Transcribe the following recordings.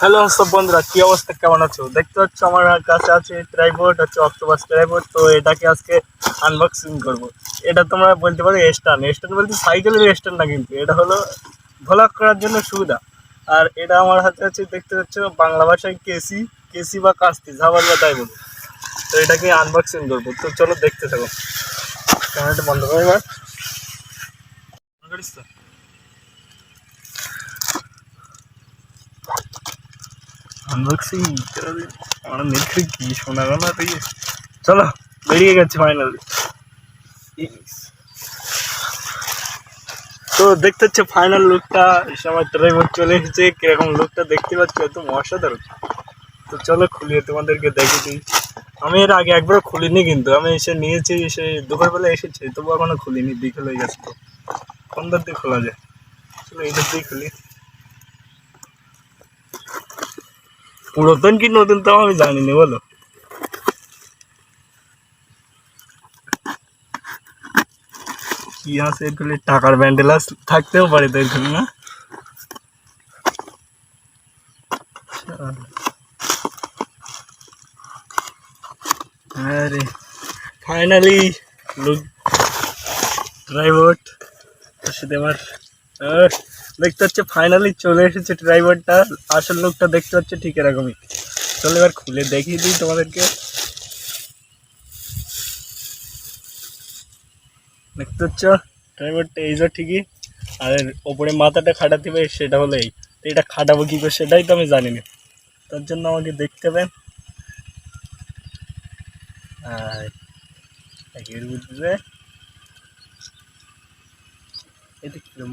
Hello সব বন্ধুরা, কি অবস্থা? কেমন আছো? দেখতে পাচ্ছ আমার কাছে আছে ট্রাইবোর্ড হচ্ছে অক্টোপাস ট্রাইবোর্ড তো এটাকে আজকে আনবক্সিং করব। এটা তোমরা বলতে পারো স্ট্যান্ড স্ট্যান্ড বলতে সাইকেলের স্ট্যান্ড না কিন্তু, এটা হলো ভ্লগ করার জন্য সুবিধা। আর এটা আমার হাতে আছে, দেখতে পাচ্ছ, বাংলা ভাষায় কেসি কেসি বা কাস্তি ঝাবাল বা তাই বলো। তো এটাকে আনবক্সিং করব। তো চলো দেখতে থাকো। কেমন ক্যামেরাটা বন্ধ করো এবার বন্ধ করিস আমার নেটে কি শোনা গেল তুই চলো, বেরিয়ে গেছে ফাইনালি তো দেখতে হচ্ছে ফাইনাল লুকটা আমার ড্রাইভার চলে এসেছে। কীরকম লুকটা দেখতে পাচ্ছ? একদম অসাধারণ। তো চলো, খুলিয়ে তোমাদেরকে দেখে দিই। আমি এর আগে একবারও খুলিনি কিন্তু। আমি এসে নিয়েছি, এসে দুপুরবেলা এসেছি। তবু এখনও খুলিনি। বিকেল হয়ে গেছে তো। কোনটার দিয়ে খোলা যায়। চলো এইটার দিয়ে খুলি। পুরাতন কি নতুন তাও আমি জানি না বলো। কি আছে এগুলি টাকার ব্যান্ডেল থাকতেও পারে তো এখানে, না? আরে ফাইনালি লুক ড্রাইভার তার সাথে আমার দেখতে হচ্ছে ফাইনালি চলে এসেছে ড্রাইভারটা আসল লোকটা দেখতে হচ্ছে ঠিক এরকমই। চলো এবার খুলে দেখিয়ে দিই তোমাদেরকে। দেখতে হচ্ছ ড্রাইভারটা এই যে ঠিকই। আর ওপরে মাথাটা খাটাতে হবে, সেটা হলো এই। এটা খাটাবো কী করে সেটাই তো আমি জানি না। তার জন্য আমাকে দেখতে হবে। আর বুঝবে এটা কীরকম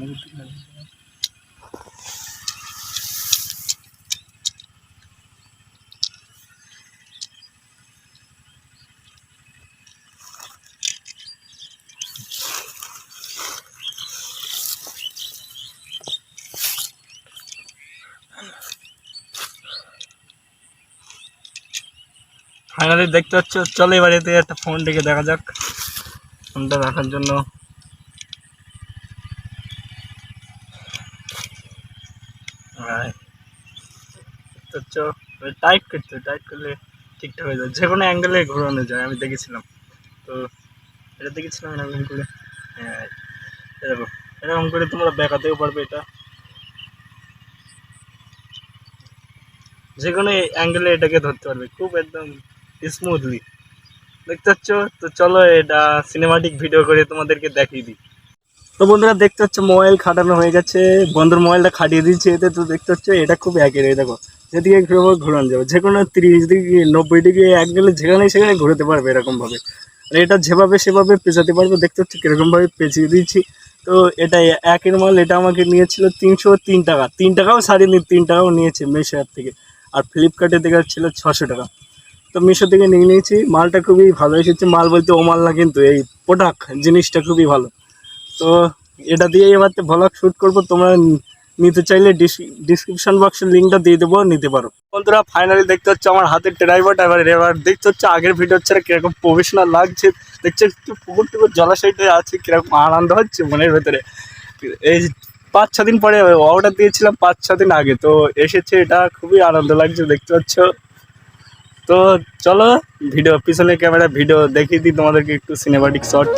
ফাইনালি দেখতে পাচ্ছ, চলো এবার এতে একটা ফোন রেখে দেখা যাক। ফোনটা রাখার জন্য। টাইট করতে টাইট করলে ঠিকঠাক হয়ে যায়। যে কোনো অ্যাঙ্গেলে ঘোরানো যায়, আমি দেখেছিলাম। তো, এটা দেখেছিলাম এরকম করে। হ্যাঁ এরকম। এরকম করে তোমরা দেখাতেও পারবে এটা। যে কোনো অ্যাঙ্গেলে এটাকে ধরতে পারবে। খুব একদম স্মুথলি দেখতে পাচ্ছ? তো চলো এটা সিনেমাটিক ভিডিও করে তোমাদেরকে দেখিয়ে দিই। তো বন্ধুরা, দেখতে পাচ্ছ মোবাইল খাটানো হয়ে গেছে। বন্ধুর মোবাইলটা খাটিয়ে দিয়েছে এতে। তো দেখতে পাচ্ছ, এটা খুব একের দেখো, যেদিকে ঘুরবো, ঘুরানো যাবে। যে কোনো তিরিশ ডিগ্রি, নব্বই ডিগ্রি, এক গেলে যেখানে সেখানে ঘুরতে পারবে এরকমভাবে। আর এটা যেভাবে সেভাবে পেঁচাতে পারবে, দেখতে পাচ্ছ কীরকমভাবে পেঁচিয়ে দিয়েছি। তো এটা একের মাল, এটা আমাকে নিয়েছিল তিনশো তিন টাকা। তিন টাকাও সারিনি তিন টাকাও নিয়েছে মেশো থেকে। আর ফ্লিপকার্টে দেখা ছিল ছশো টাকা। তো মিশো থেকে নিয়ে নিয়েছি। মালটা খুবই ভালো এসেছে। মাল বলতে ও মাল না, কিন্তু এই প্রোডাক্ট জিনিসটা খুবই ভালো। তো এটা দিয়ে এবার তো ভ্লগ শ্যুট করব। তোমরা নিতে চাইলে ডিসক্রিপশন বক্সের লিঙ্কটা দিয়ে দেবো, নিতে পারো। বন্ধুরা ফাইনালি দেখতে হচ্ছে আমার হাতের ড্রাইভারটা এবার এবার দেখতে হচ্ছে আগের ভিডিও ছাড়া কীরকম প্রফেশনাল লাগছে। দেখছে একটু পুকুর টুকুর জলাশয়টা আছে, কীরকম আনন্দ হচ্ছে মনের ভেতরে। এই পাঁচ ছ দিন পরে অর্ডার দিয়েছিলাম, পাঁচ ছ দিন আগে। তো এসেছে এটা, খুবই আনন্দ লাগছে, দেখতে পাচ্ছ। তো চলো ভিডিও পিছনে ক্যামেরা ভিডিও দেখিয়ে দিই তোমাদেরকে একটু সিনেমাটিক শট